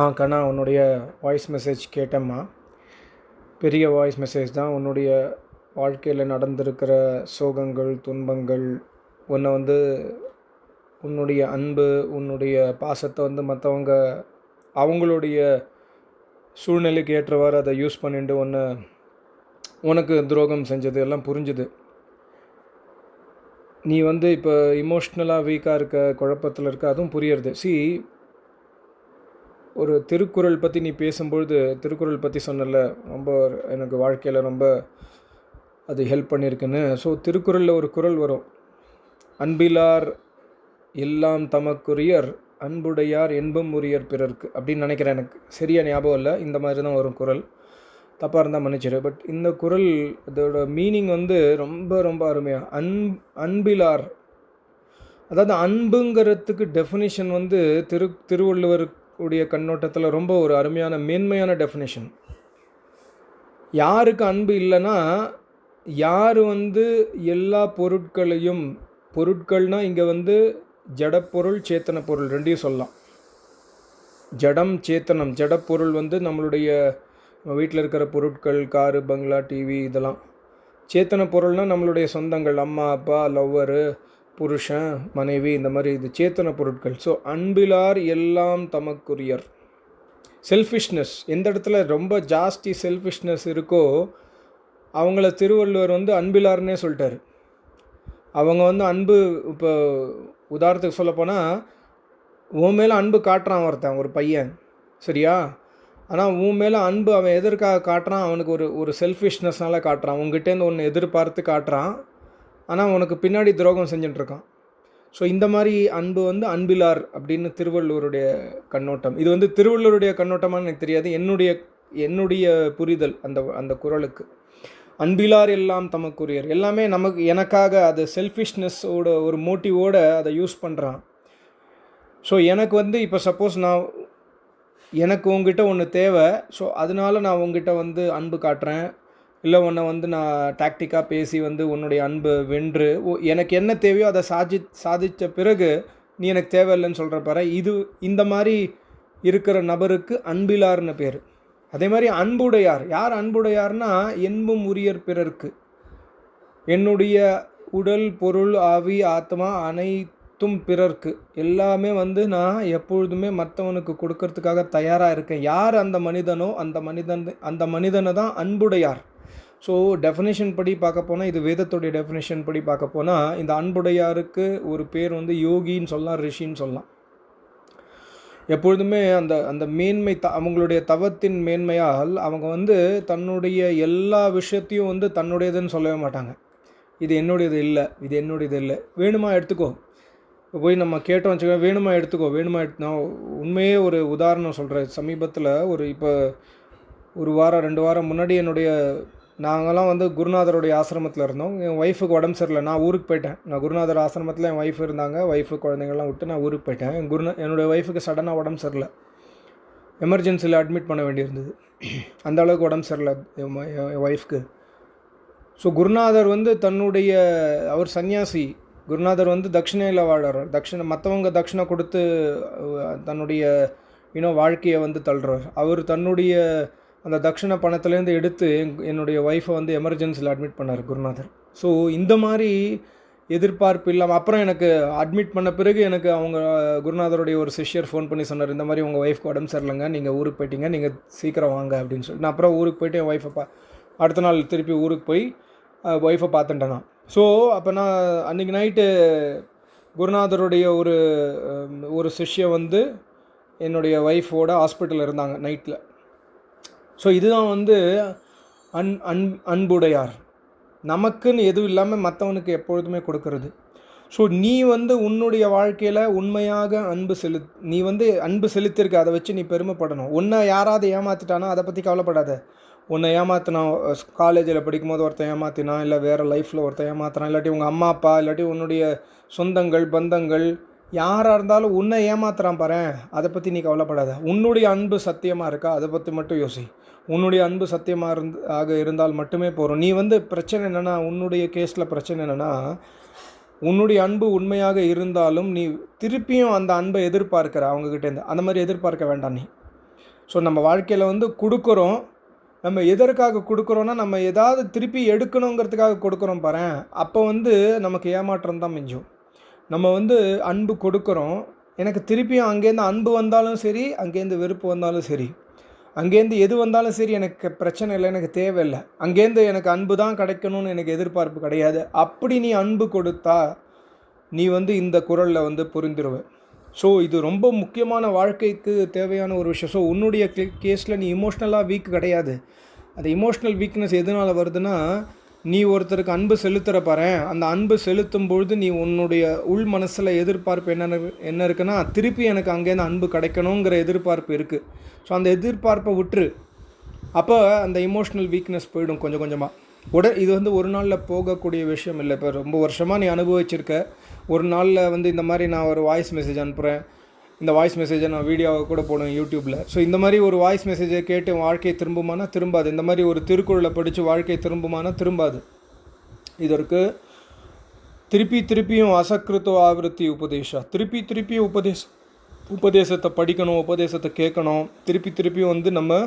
ஆ கண்ணா உன்னுடைய voice message கேட்டேம்மா. பெரிய voice message தான் உன்னுடைய வாழ்க்கையில் நடந்திருக்கிற சோகங்கள் துன்பங்கள் உன்னை வந்து உன்னுடைய அன்பு உன்னுடைய பாசத்தை வந்து மற்றவங்க அவங்களுடைய சூழ்நிலைக்கு ஏற்றவாறு அதை யூஸ் பண்ணிட்டு ஒன்று உனக்கு துரோகம் செஞ்சது எல்லாம் புரிஞ்சுது. நீ வந்து இப்போ இமோஷ்னலாக வீக்காக இருக்க குழப்பத்தில் இருக்க அதுவும் புரியறது. சி ஒரு திருக்குறள் பற்றி நீ பேசும்பொழுது திருக்குறள் பற்றி சொன்னல ரொம்ப எனக்கு வாழ்க்கையில் ரொம்ப அது ஹெல்ப் பண்ணியிருக்குன்னு ஸோ திருக்குறளில் ஒரு குறள் வரும். அன்பிலார் எல்லாம் தமக்குரியர் அன்புடையார் என்பும் உரியர் பிறர்க்கு அப்படின்னு நினைக்கிறேன் எனக்கு. சரியா ஞாபகம் இல்லை இந்த மாதிரி தான் வரும் குறள். தப்பாக இருந்தால் மன்னிச்சிடு பட் இந்த குறள் இதோட மீனிங் வந்து ரொம்ப ரொம்ப அருமையாக அன் அன்பிலார் அதாவது அன்புங்கிறதுக்கு டெஃபினிஷன் வந்து திரு திருவள்ளுவர் உடைய கண்ணோட்டத்தில் ரொம்ப ஒரு அருமையான மேன்மையான டெஃபினேஷன் யாருக்கு அன்பு இல்லைன்னா யார் வந்து எல்லா பொருட்களையும் பொருட்கள்னால் இங்கே வந்து ஜடப்பொருள் சேத்தன பொருள் ரெண்டையும் சொல்லலாம். ஜடம் சேத்தனம் ஜடப்பொருள் வந்து நம்மளுடைய நம்ம வீட்டில் இருக்கிற பொருட்கள் காரு பங்களா டிவி இதெல்லாம். சேத்தன பொருள்னால் நம்மளுடைய சொந்தங்கள் அம்மா அப்பா லவ்வரு புருஷன் மனைவி இந்த மாதிரி இது சேத்தன பொருட்கள். ஸோ அன்பிலார் எல்லாம் தமக்குரியர். செல்ஃபிஷ்னஸ் எந்த இடத்துல ரொம்ப ஜாஸ்தி செல்ஃபிஷ்னஸ் இருக்கோ அவங்கள திருவள்ளுவர் வந்து அன்பிலார்னே சொல்லிட்டார். அவங்க வந்து அன்பு இப்போ உதாரணத்துக்கு சொல்லப்போனால் உன் மேலே அன்பு காட்டுறான் ஒருத்தன் ஒரு பையன். சரியா? ஆனால் உன் மேலே அன்பு அவன் எதற்காக காட்டுறான்? அவனுக்கு ஒரு ஒரு செல்ஃபிஷ்னஸ்னால காட்டுறான். உங்ககிட்டேருந்து ஒன்று எதிர்பார்த்து காட்டுறான். ஆனால் உனக்கு பின்னாடி துரோகம் செஞ்சுட்டுருக்கான். ஸோ இந்த மாதிரி அன்பு வந்து அன்பிலார் அப்படின்னு திருவள்ளுவருடைய கண்ணோட்டம். இது வந்து திருவள்ளுவருடைய கண்ணோட்டமானு எனக்கு தெரியாது. என்னுடைய என்னுடைய புரிதல் அந்த அந்த குரலுக்கு. அன்பிலார் எல்லாம் தமக்குரியர். எல்லாமே நமக்கு எனக்காக அது செல்ஃபிஷ்னஸோட ஒரு மோட்டிவோடு அதை யூஸ் பண்ணுறான் ஸோ எனக்கு வந்து இப்போ சப்போஸ் நான் எனக்கு உங்ககிட்ட ஒன்று தேவை. ஸோ அதனால நான் உங்ககிட்ட வந்து அன்பு காட்டுறேன். இல்லை உன்னை வந்து நான் டாக்டிக்காக பேசி வந்து உன்னுடைய அன்பு வென்று எனக்கு என்ன தேவையோ அதை சாதி சாதித்த பிறகு நீ எனக்கு தேவையில்லைன்னு சொல்கிற பாரு. இது இந்த மாதிரி இருக்கிற நபருக்கு அன்பிலார்னு பேர். அதே மாதிரி அன்புடையார். யார் அன்புடையார்னா என்பும் உரியர் பிறருக்கு. என்னுடைய உடல் பொருள் ஆவி ஆத்மா அனைத்தும் பிறர்க்கு. எல்லாமே வந்து நான் எப்பொழுதுமே மற்றவனுக்கு கொடுக்கறதுக்காக தயாராக இருக்கேன். யார் அந்த மனிதனோ அந்த மனிதன் அந்த மனிதனை தான் அன்புடையார். ஸோ டெஃபினேஷன் படி பார்க்க போனால் இது வேதத்துடைய டெஃபினேஷன் படி பார்க்க போனால் இந்த அன்புடையாருக்கு ஒரு பேர் வந்து யோகின்னு சொல்லலாம் ரிஷின்னு சொல்லலாம். எப்பொழுதுமே அந்த அந்த மேன்மை த அவங்களுடைய தவத்தின் மேன்மையால் அவங்க வந்து தன்னுடைய எல்லா விஷயத்தையும் வந்து தன்னுடையதுன்னு சொல்லவே மாட்டாங்க. இது என்னுடையது இல்லை இது என்னுடையது இல்லை. வேணுமா எடுத்துக்கோ. இப்போ போய் நம்ம கேட்டோம் வச்சுக்கோ வேணுமா எடுத்துக்கோ வேணுமா எடுத்து நான் உண்மையே ஒரு உதாரணம் சொல்கிறேன் சமீபத்தில் ஒரு இப்போ ஒரு வாரம் ரெண்டு வாரம் முன்னாடி என்னுடைய நாங்களாம் வந்து குருநாதருடைய ஆசிரமத்தில் இருந்தோம். என் ஒய்ஃபுக்கு உடம்பு சரியில்லை. நான் ஊருக்கு போயிட்டேன். நான் குருநாதர் ஆசிரமத்தில் என் ஒய்ஃப் இருந்தாங்க. ஒய்ஃபு குழந்தைங்கள்லாம் விட்டு நான் ஊருக்கு போயிட்டேன். என் குருநா என்னுடைய ஒய்ஃபுக்கு சடனாக உடம்பு சரியில்லை. எமர்ஜென்சியில் அட்மிட் பண்ண வேண்டியிருந்தது. அந்த அளவுக்கு உடம்பு சரியில்லை என் ஒய்ஃப்க்கு ஸோ குருநாதர் வந்து தன்னுடைய அவர் சன்னியாசி. குருநாதர் வந்து தட்சிணையில் வாழறார். தட்சிணை மற்றவங்க தட்சிணை கொடுத்து தன்னுடைய இன்னும் வாழ்க்கையை வந்து தள்ளுறார். அவர் தன்னுடைய அந்த தட்சிண பணத்துலேருந்து எடுத்து என்னுடைய ஒய்ஃபை வந்து எமர்ஜென்சியில் அட்மிட் பண்ணார் குருநாதர். ஸோ இந்த மாதிரி எதிர்பார்ப்பு இல்லாமல் அப்புறம் எனக்கு அட்மிட் பண்ண பிறகு எனக்கு அவங்க குருநாதருடைய ஒரு சிஷ்யர் ஃபோன் பண்ணி சொன்னார் இந்த மாதிரி உங்கள் ஒய்ஃப்க்கு உடம்பு சரியில்லைங்க நீங்கள் ஊருக்கு போயிட்டீங்க நீங்கள் சீக்கிரம் வாங்க அப்படின்னு சொல்லி. நான் அப்புறம் ஊருக்கு போயிட்டு என் ஒய்ஃபை பா அடுத்த நாள் திருப்பி ஊருக்கு போய் ஒய்ஃபை பார்த்துட்டேன் நான். ஸோ அப்போ நான் அன்றைக்கி நைட்டு குருநாதருடைய ஒரு ஒரு சிஷ்யம் வந்து என்னுடைய ஒய்ஃபோட ஹாஸ்பிட்டலில் இருந்தாங்க நைட்டில் ஸோ இதுதான் வந்து அன் அன் அன்புடையார். நமக்குன்னு எதுவும் இல்லாமல் மற்றவனுக்கு எப்பொழுதுமே கொடுக்கறது. ஸோ நீ வந்து உன்னுடைய வாழ்க்கையில் உண்மையாக அன்பு செலு நீ வந்து அன்பு செலுத்திருக்க அதை வச்சு நீ பெருமைப்படணும். உன்னை யாராவது ஏமாற்றிட்டானா அதை பற்றி கவலைப்படாத. உன்னை ஏமாற்றினான் காலேஜில் படிக்கும்போது ஒருத்தன் ஏமாத்தினான் இல்லை வேறு லைஃப்பில் ஒருத்தன் ஏமாத்தினான் இல்லாட்டி உங்கள் அம்மா அப்பா இல்லாட்டி உன்னுடைய சொந்தங்கள் பந்தங்கள் யாராக இருந்தாலும் உன்னை ஏமாத்துறான் பாரு அதை பற்றி நீ கவலைப்படாத. உன்னுடைய அன்பு சத்தியமாக இருக்கா? அதை பற்றி மட்டும் யோசி. உன்னுடைய அன்பு சத்தியமாக இருந்து ஆக இருந்தால் மட்டுமே போகிறோம் நீ வந்து பிரச்சனை என்னென்னா உன்னுடைய கேஸில் பிரச்சனை என்னென்னா உன்னுடைய அன்பு உண்மையாக இருந்தாலும் நீ திருப்பியும் அந்த அன்பை எதிர்பார்க்குற அவங்கக்கிட்டேருந்து அந்த மாதிரி எதிர்பார்க்க வேண்டாம் நீ. ஸோ நம்ம வாழ்க்கையில் வந்து கொடுக்குறோம். நம்ம எதற்காக கொடுக்குறோன்னா நம்ம ஏதாவது திருப்பி எடுக்கணுங்கிறதுக்காக கொடுக்குறோம் பாரேன். அப்போ வந்து நமக்கு ஏமாற்றம் தான் மிஞ்சும். நம்ம வந்து அன்பு கொடுக்குறோம். எனக்கு திருப்பியும் அங்கேருந்து அன்பு வந்தாலும் சரி அங்கேருந்து வெறுப்பு வந்தாலும் சரி. அங்கேருந்து எது வந்தாலும் சரி எனக்கு பிரச்சனை இல்லை எனக்கு தேவையில்லை. அங்கேருந்து எனக்கு அன்பு தான் கிடைக்கணும்னு எனக்கு எதிர்பார்ப்பு கிடையாது. அப்படி நீ அன்பு கொடுத்தா நீ வந்து இந்த குரலில் வந்து புரிந்துருவ. ஸோ இது ரொம்ப முக்கியமான வாழ்க்கைக்கு தேவையான ஒரு விஷயம். ஸோ உன்னுடைய கேஸில் நீ இமோஷ்னலாக வீக் கிடையாது. அந்த இமோஷ்னல் வீக்னஸ் எதனால் வருதுன்னா நீ ஒருத்தருக்கு அன்பு செலுத்துகிற பாரு. அந்த அன்பு செலுத்தும் பொழுது நீ உன்னுடைய உள் மனசில் எதிர்பார்ப்பு என்ன என்ன இருக்குன்னா திருப்பி எனக்கு அங்கேருந்து அன்பு கிடைக்கணுங்கிற எதிர்பார்ப்பு இருக்குது ஸோ அந்த எதிர்பார்ப்பை விட்டுரு. அப்போ அந்த இமோஷ்னல் வீக்னஸ் போயிடும் கொஞ்சம் கொஞ்சமாக உட இது வந்து ஒரு நாளில் போகக்கூடிய விஷயம் இல்லை. இப்போ ரொம்ப வருஷமாக நீ அனுபவிச்சிருக்க. ஒரு நாளில் வந்து இந்த மாதிரி நான் ஒரு வாய்ஸ் மெசேஜ் அனுப்புகிறேன் இந்த வாய்ஸ் மெசேஜை நான் வீடியோவை கூட போடுவேன் யூடியூப்பில் ஸோ இந்த மாதிரி ஒரு வாய்ஸ் மெசேஜை கேட்டு வாழ்க்கை திரும்புமானா திரும்பாது. இந்த மாதிரி ஒரு திருக்குறளை படித்து வாழ்க்கை திரும்புமானா திரும்பாது. இதற்கு திருப்பி திருப்பியும் அசக்கிருத்துவ ஆவருத்தி உபதேஷா திருப்பி திருப்பியும் உபதேச உபதேசத்தை படிக்கணும் உபதேசத்தை கேட்கணும். திருப்பி திருப்பியும் வந்து நம்ம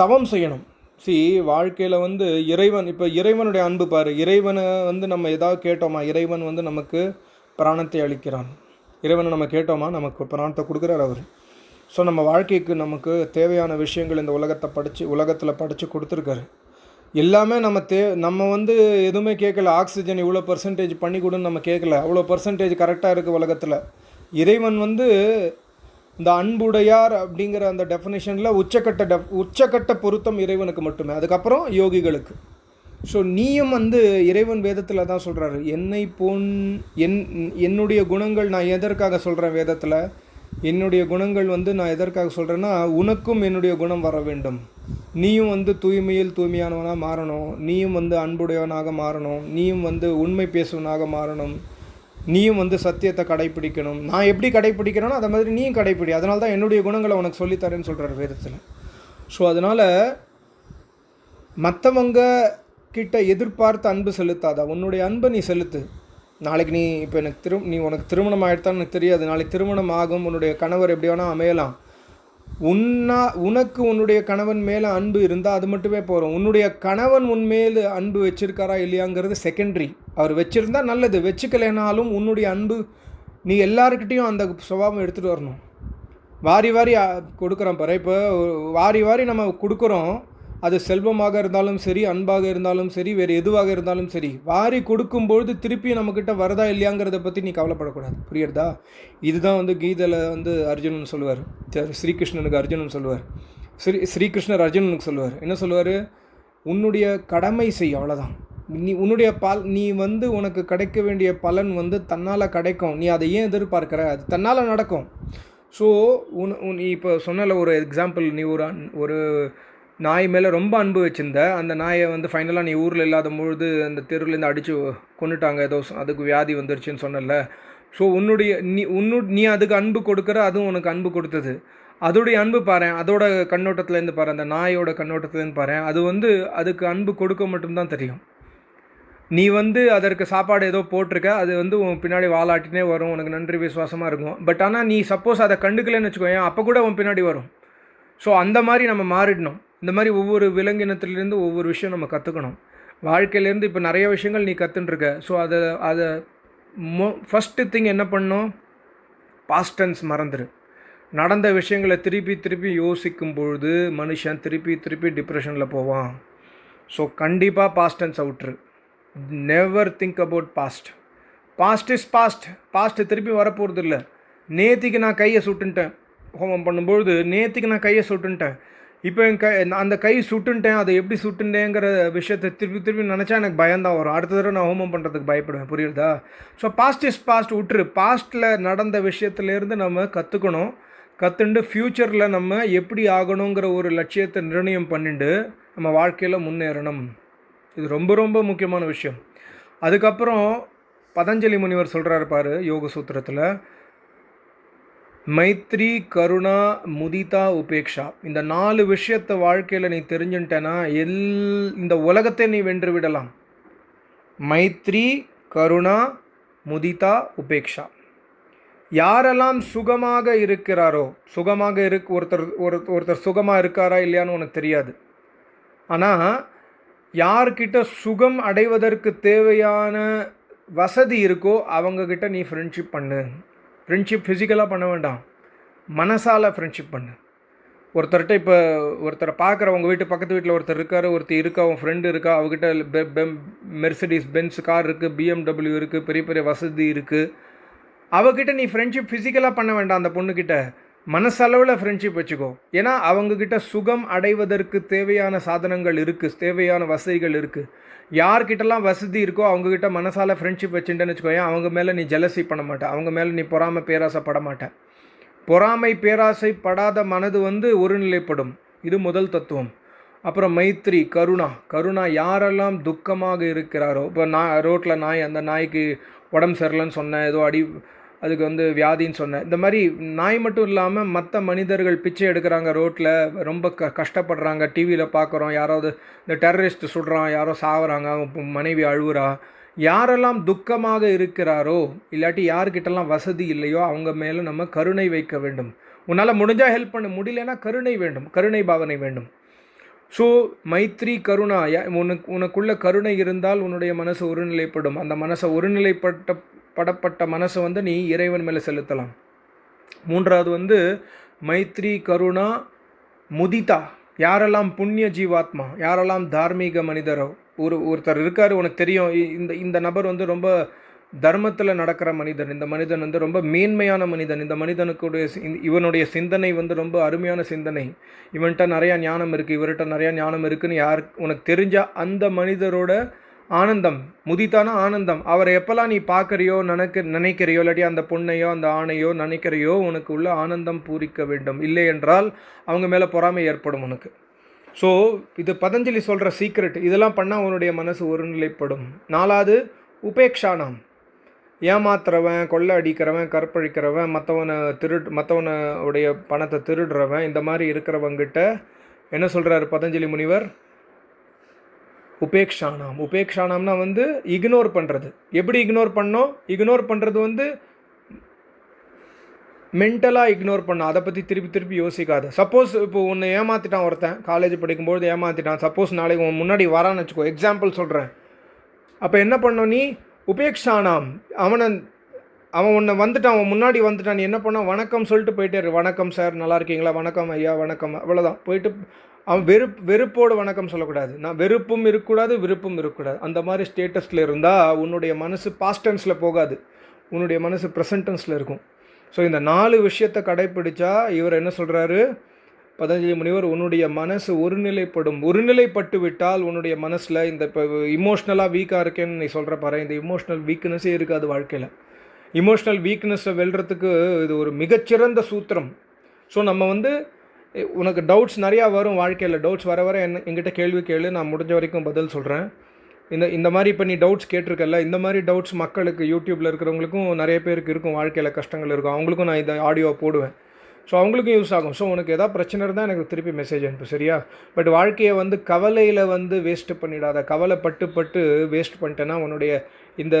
தவம் செய்யணும். சி வாழ்க்கையில் வந்து இறைவன் இப்போ இறைவனுடைய அன்பு பாரு. இறைவனை வந்து நம்ம எதாவது கேட்டோமா? இறைவன் வந்து நமக்கு பிராணத்தை அளிக்கிறான். இறைவனை நம்ம கேட்டோமா? நமக்கு பிராணத்தை கொடுக்குறார் அவர். ஸோ நம்ம வாழ்க்கைக்கு நமக்கு தேவையான விஷயங்கள் இந்த உலகத்தை படித்து உலகத்தில் படித்து கொடுத்துருக்காரு. எல்லாமே நம்ம தே நம்ம வந்து எதுவுமே கேட்கல. ஆக்சிஜன் இவ்வளோ பர்சன்டேஜ் பண்ணி கொடுன்னு நம்ம கேட்கல. அவ்வளோ பர்சன்டேஜ் கரெக்டாக இருக்குது உலகத்தில். இறைவன் வந்து இந்த அன்புடையார் அப்படிங்கிற அந்த டெஃபினேஷனில் உச்சக்கட்ட டெஃப் உச்சக்கட்ட பொருத்தம் இறைவனுக்கு மட்டுமே. அதுக்கப்புறம் யோகிகளுக்கு. ஸோ நீயும் வந்து இறைவன் வேதத்தில் தான் சொல்கிறாரு என்னை போன் என் என்னுடைய குணங்கள் நான் எதற்காக சொல்கிறேன் வேதத்தில்? என்னுடைய குணங்கள் வந்து நான் எதற்காக சொல்கிறேன்னா உனக்கும் என்னுடைய குணம் வர வேண்டும். நீயும் வந்து தூய்மையில் தூய்மையானவனாக மாறணும். நீயும் வந்து அன்புடையவனாக மாறணும். நீயும் வந்து உண்மை பேசுவனாக மாறணும். நீயும் வந்து சத்தியத்தை கடைப்பிடிக்கணும். நான் எப்படி கடைப்பிடிக்கிறேனோ அதை மாதிரி நீயும் கடைப்பிடி. அதனால தான் என்னுடைய குணங்களை உனக்கு சொல்லித்தரேன்னு சொல்கிறார் வேதத்தில். ஸோ அதனால் மற்றவங்க கிட்ட எதிர்பார்த்து அன்பு செலுத்தாதா? உன்னுடைய அன்பை நீ செலுத்து. நாளைக்கு நீ இப்போ எனக்கு திரு நீ உனக்கு திருமணம் ஆகிடுத்தான்னு எனக்கு தெரியாது. நாளைக்கு திருமணம் ஆகும் உன்னுடைய கணவர் எப்படி வேணால் அமையலாம். உன்னா உனக்கு உன்னுடைய கணவன் மேலே அன்பு இருந்தால் அது மட்டுமே போகிறோம் உன்னுடைய கணவன் உன் மேல் அன்பு வச்சிருக்காரா இல்லையாங்கிறது செகண்டரி அவர் வச்சுருந்தா நல்லது. வச்சுக்கலைனாலும் உன்னுடைய அன்பு நீ எல்லாருக்கிட்டேயும் அந்த சுபாவம் எடுத்துகிட்டு வரணும். வாரி வாரி கொடுக்குறோம் பாரு. இப்போ வாரி வாரி நம்ம கொடுக்குறோம். அது செல்வமாக இருந்தாலும் சரி அன்பாக இருந்தாலும் சரி வேறு எதுவாக இருந்தாலும் சரி வாரி கொடுக்கும்பொழுது திருப்பி நம்மக்கிட்ட வரதா இல்லையாங்கிறத பற்றி நீ கவலைப்படக்கூடாது. புரியுறதா இதுதான் வந்து கீதையில் வந்து அர்ஜுனன் சொல்லுவார். ஸ்ரீகிருஷ்ணனுக்கு அர்ஜுனன் சொல்லுவார். ஸ்ரீ ஸ்ரீகிருஷ்ணர் அர்ஜுனனுக்கு சொல்லுவார். என்ன சொல்லுவார்? உன்னுடைய கடமை செய் அவ்வளோதான் நீ உன்னுடைய பால் நீ வந்து உனக்கு கிடைக்க வேண்டிய பலன் வந்து தன்னால் கிடைக்கும். நீ அதை ஏன் எதிர்பார்க்குற? அது தன்னால் நடக்கும். ஸோ உன் நீ இப்போ சொன்னல ஒரு எக்ஸாம்பிள் நீ ஒரு ஒரு நாய் மேலே ரொம்ப அன்பு வச்சுருந்த. அந்த நாயை வந்து ஃபைனலாக நீ ஊரில் இல்லாத பொழுது அந்த தெருவுலேருந்து அடித்து கொண்டுட்டாங்க ஏதோ அதுக்கு வியாதி வந்துருச்சுன்னு சொன்னல ஸோ உன்னுடைய நீ உன்னு நீ அதுக்கு அன்பு கொடுக்குற அதுவும் உனக்கு அன்பு கொடுத்தது. அதோடைய அன்பு பாரு அதோட கண்ணோட்டத்துலேருந்து பாரு அந்த நாயோட கண்ணோட்டத்துலேருந்து பாரு. அது வந்து அதுக்கு அன்பு கொடுக்க மட்டும்தான் தெரியும். நீ வந்து அதற்கு சாப்பாடு ஏதோ போட்டிருக்க அது வந்து உன் பின்னாடி வாலாட்டினே வரும். உனக்கு நன்றி விசுவாசமாக இருக்கும். பட் ஆனால் நீ சப்போஸ் அதை கண்டுக்கலன்னு வச்சுக்கோயேன் அப்போ கூட உன் பின்னாடி வரும். ஸோ அந்த மாதிரி நம்ம மாறிடணும். இந்த மாதிரி ஒவ்வொரு விலங்கினத்துலேருந்து ஒவ்வொரு விஷயம் நம்ம கற்றுக்கணும் வாழ்க்கையிலேருந்து இப்போ நிறைய விஷயங்கள் நீ கற்றுன்ட்ருக்க ஸோ அதை அதை மோ ஃபஸ்ட்டு திங் என்ன பண்ணும்? பாஸ்டன்ஸ் மறந்துடு நடந்த விஷயங்களை திருப்பி திருப்பி யோசிக்கும் பொழுது மனுஷன் திருப்பி திருப்பி டிப்ரெஷனில் போவான். ஸோ கண்டிப்பாக பாஸ்டன்ஸை அவுட்ரு never think about past past is past past திருப்பி வரப்போகிறது இல்லை நேத்திக்கு நான் கையை சுட்டுன்ட்டேன். ஹோமம் பண்ணும்பொழுது நேத்திக்கு நான் கையை சுட்டுன்ட்டேன். இப்போ என் கை அந்த கை சுட்டுன்ட்டேன் அதை எப்படி சுட்டுண்டேங்கிற விஷயத்தை திருப்பி திருப்பி நினச்சா எனக்கு பயம்தான் வரும். அடுத்த தடவை நான் ஹோமம் பண்ணுறதுக்கு பயப்படுவேன் புரியுதா? ஸோ பாஸ்ட் இஸ் பாஸ்ட் விட்டுரு பாஸ்ட்டில் நடந்த விஷயத்துலேருந்து நம்ம கற்றுக்கணும் கற்றுண்டு ஃப்யூச்சரில் நம்ம எப்படி ஆகணுங்கிற ஒரு லட்சியத்தை நிர்ணயம் பண்ணிட்டு நம்ம வாழ்க்கையில் முன்னேறணும். இது ரொம்ப ரொம்ப முக்கியமான விஷயம். அதுக்கப்புறம் பதஞ்சலி முனிவர் சொல்கிறாரு பாரு யோக சூத்திரத்தில் மைத்ரி கருணா முதிதா உபேக்ஷா. இந்த நாலு விஷயத்தை வாழ்க்கையில் நீ தெரிஞ்சுட்டேன்னா எல் இந்த உலகத்தை நீ வென்று விடலாம். மைத்ரி கருணா முதிதா உபேக்ஷா. யாரெல்லாம் சுகமாக இருக்கிறாரோ சுகமாக இருக்கு ஒருத்தர் ஒரு ஒருத்தர் சுகமாக இருக்காரா இல்லையான்னு உனக்கு தெரியாது. ஆனால் யார்கிட்ட சுகம் அடைவதற்கு தேவையான வசதி இருக்கோ அவங்கக்கிட்ட நீ ஃப்ரெண்ட்ஷிப் பண்ணு. ஃப்ரெண்ட்ஷிப் ஃபிசிக்கலாக பண்ண வேண்டாம். மனசால் ஃப்ரெண்ட்ஷிப் பண்ணு. ஒருத்தர்கிட்ட இப்போ ஒருத்தரை பார்க்குற உங்கள் வீட்டு பக்கத்து வீட்டில் ஒருத்தர் இருக்கார் ஒருத்தர் இருக்கா அவன் ஃப்ரெண்டு இருக்கா அவகிட்ட மெர்சடிஸ் பென்ஸ் கார் இருக்குது பிஎம்டபிள்யூ இருக்குது பெரிய பெரிய வசதி இருக்குது அவகிட்ட நீ ஃப்ரெண்ட்ஷிப் ஃபிசிக்கலாக பண்ண வேண்டாம் அந்த பொண்ணுக்கிட்ட மனசளவில் ஃப்ரெண்ட்ஷிப் வச்சுக்கோ. ஏன்னா அவங்கக்கிட்ட சுகம் அடைவதற்கு தேவையான சாதனங்கள் இருக்குது தேவையான வசதிகள் இருக்குது யார்கிட்டலாம் வசதி இருக்கோ அவங்கக்கிட்ட மனசால் ஃப்ரெண்ட்ஷிப் வச்சுட்டேன்னு வச்சுக்கோயேன் அவங்க மேலே நீ ஜலசி பண்ண மாட்டேன் அவங்க மேலே நீ பொறாமை பேராசைப்பட மாட்டேன் பொறாமை பேராசை படாத மனது வந்து ஒருநிலைப்படும். இது முதல் தத்துவம். அப்புறம் மைத்ரி கருணா. கருணா யாரெல்லாம் துக்கமாக இருக்கிறாரோ இப்போ நான் ரோட்டில் நாய் அந்த நாய்க்கு உடம்பு சரியில்லைன்னு சொன்னேன் ஏதோ அடி அதுக்கு வந்து வியாதின்னு சொன்னேன். இந்த மாதிரி நாய் மட்டும் இல்லாமல் மற்ற மனிதர்கள் பிச்சை எடுக்கிறாங்க ரோட்டில் ரொம்ப க கஷ்டப்படுறாங்க. டிவியில் பார்க்குறோம் யாராவது இந்த டெரரிஸ்ட் சுடுறான் யாரோ சாகுறாங்க அவங்க மனைவி அழுகுறா யாரெல்லாம் துக்கமாக இருக்கிறாரோ இல்லாட்டி யார்கிட்டலாம் வசதி இல்லையோ அவங்க மேலே நம்ம கருணை வைக்க வேண்டும். உன்னால் முடிஞ்சால் ஹெல்ப் பண்ண. முடியலன்னா கருணை வேண்டும். கருணை பாவனை வேண்டும். ஸோ மைத்ரி கருணா உனக்கு உனக்குள்ள கருணை இருந்தால் உன்னுடைய மனசு ஒருநிலைப்படும். அந்த மனசை ஒருநிலைப்பட்ட படப்பட்ட மனசை வந்து நீ இறைவன் மேலே செலுத்தலாம். மூன்றாவது வந்து மைத்ரி கருணா முதிதா. யாரெல்லாம் புண்ணிய ஜீவாத்மா யாரெல்லாம் தார்மீக மனிதரோ ஒரு ஒருத்தர் இருக்கார் உனக்கு தெரியும். இந்த இந்த நபர் வந்து ரொம்ப தர்மத்தில் நடக்கிற மனிதன் இந்த மனிதன் வந்து ரொம்ப மேன்மையான மனிதன். இந்த மனிதனுக்குடைய இவனுடைய சிந்தனை வந்து ரொம்ப அருமையான சிந்தனை. இவன்கிட்ட நிறையா ஞானம் இருக்குது இவர்கிட்ட நிறையா ஞானம் இருக்குதுன்னு யார் உனக்கு தெரிஞ்சால் அந்த மனிதரோட ஆனந்தம் முதித்தான ஆனந்தம். அவரை எப்போல்லாம் நீ பார்க்குறியோ நினைக்க நினைக்கிறையோ இல்லாட்டி அந்த பொண்ணையோ அந்த ஆணையோ நினைக்கிறையோ உனக்கு உள்ள ஆனந்தம் பூரிக்க வேண்டும். இல்லை என்றால் அவங்க மேலே பொறாமை ஏற்படும் உனக்கு. ஸோ இது பதஞ்சலி சொல்கிற சீக்ரெட் இதெல்லாம் பண்ணால் அவனுடைய மனசு ஒருநிலைப்படும். நாலாவது உபேக்ஷானாம். ஏமாத்துறவன் கொள்ளை அடிக்கிறவன் கற்பழிக்கிறவன் மற்றவனை திருடு மற்றவனுடைய பணத்தை திருடுறவன் இந்த மாதிரி இருக்கிறவங்கிட்ட என்ன சொல்கிறார் பதஞ்சலி முனிவர்? உபேக்ஷானாம். உபேக்ஷானாம்னா வந்து இக்னோர் பண்ணுறது எப்படி இக்னோர் பண்ணோம்? இக்னோர் பண்ணுறது வந்து மென்டலாக இக்னோர் பண்ண அதை பற்றி திருப்பி திருப்பி யோசிக்காது. சப்போஸ் இப்போ ஒன்று ஏமாற்றிட்டான் ஒருத்தன் காலேஜ் படிக்கும்போது ஏமாற்றிட்டான் சப்போஸ் நாளைக்கு உன் முன்னாடி வரான்னு வச்சுக்கோ எக்ஸாம்பிள் சொல்கிறேன் அப்போ என்ன பண்ணோம் நீ? உபேக்ஷானாம். அவனை அவன் உன்னை வந்துட்டான் அவன் முன்னாடி வந்துட்டான் நீ என்ன பண்ணான் வணக்கம் சொல்லிட்டு போயிட்டே வணக்கம் சார் நல்லா இருக்கீங்களா? வணக்கம் ஐயா வணக்கம். அவ்வளோதான் போயிட்டு அவன் வெறுப் வெறுப்போடு வணக்கம் சொல்லக்கூடாது. நான் வெறுப்பும் இருக்கக்கூடாது விருப்பம் இருக்கக்கூடாது. அந்த மாதிரி ஸ்டேட்டஸில் இருந்தால் உன்னுடைய மனசு பாஸ்டன்ஸில் போகாது. உன்னுடைய மனசு ப்ரெசன்டென்ஸில் இருக்கும். ஸோ இந்த நாலு விஷயத்தை கடைப்பிடிச்சா இவர் என்ன சொல்கிறாரு பதஞ்சலி முனிவர் உன்னுடைய மனசு ஒருநிலைப்படும். ஒருநிலைப்பட்டு விட்டால் உன்னுடைய மனசில் இந்த இப்போ இமோஷ்னலாக வீக்காக இருக்கேன்னு நீ சொல்கிற பாரு. இந்த இமோஷ்னல் வீக்னஸே இருக்காது வாழ்க்கையில். இமோஷ்னல் வீக்னஸை வெல்றதுக்கு இது ஒரு மிகச்சிறந்த சூத்திரம். ஸோ நம்ம வந்து உனக்கு டவுட்ஸ் நிறையா வரும் வாழ்க்கையில். டவுட்ஸ் வர வர என்ன எங்கிட்ட கேள்வி கேளு. நான் முடிஞ்ச வரைக்கும் பதில் சொல்கிறேன் இந்த இந்த மாதிரி இப்போ நீ டவுட்ஸ் கேட்டிருக்கல இந்த மாதிரி டவுட்ஸ் மக்களுக்கு யூடியூப்பில் இருக்கிறவங்களுக்கும் நிறைய பேருக்கு இருக்கும். வாழ்க்கையில் கஷ்டங்கள் இருக்கும். அவங்களுக்கும் நான் இந்த ஆடியோ போடுவேன். ஸோ அவங்களுக்கும் யூஸ் ஆகும். ஸோ உனக்கு எதாவது பிரச்சனை இருந்தால் எனக்கு திருப்பி மெசேஜ் அனுப்பு சரியா? பட் வாழ்க்கையை வந்து கவலையில் வந்து வேஸ்ட்டு பண்ணிடாத கவலைப்பட்டு பட்டு வேஸ்ட் பண்ணிட்டேன்னா உன்னுடைய இந்த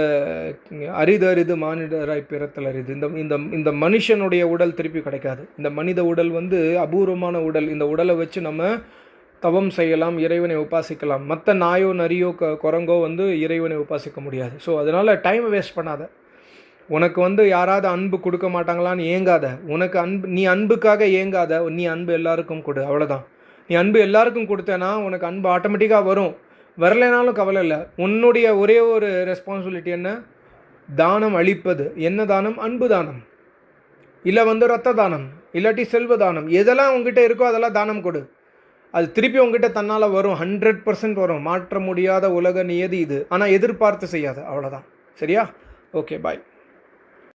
அரிது அரிது மானிடராய் பிறத்தல் அரிது. இந்த இந்த இந்த மனுஷனுடைய உடல் திருப்பி கிடைக்காது. இந்த மனித உடல் வந்து அபூர்வமான உடல். இந்த உடலை வச்சு நம்ம தவம் செய்யலாம் இறைவனை உபாசிக்கலாம். மற்ற நாயோ நரியோ க குரங்கோ வந்து இறைவனை உபாசிக்க முடியாது. ஸோ அதனால் டைம் வேஸ்ட் பண்ணாத. உனக்கு வந்து யாராவது அன்பு கொடுக்க மாட்டாங்களான்னு ஏங்காத. உனக்கு அன்பு நீ அன்புக்காக ஏங்காத. நீ அன்பு எல்லாருக்கும் கொடு. அவ்வளோதான் நீ அன்பு எல்லாருக்கும் கொடுத்தேன்னா உனக்கு அன்பு ஆட்டோமேட்டிக்காக வரும். வரலைனாலும் கவலை இல்லை. உன்னுடைய ஒரே ஒரு ரெஸ்பான்சிபிலிட்டி என்ன? தானம் அளிப்பது. என்ன தானம்? அன்பு தானம். இல்லை வந்து ரத்த தானம். இல்லாட்டி செல்வ தானம். எதெல்லாம் உங்ககிட்ட இருக்கோ அதெல்லாம் தானம் கொடு. அது திருப்பி உங்ககிட்ட தன்னால் வரும். ஹண்ட்ரட் பர்சன்ட் வரும். மாற்ற முடியாத உலக நியதி இது. ஆனால் எதிர்பார்த்து செய்யாது. அவ்வளோதான் சரியா? Okay bye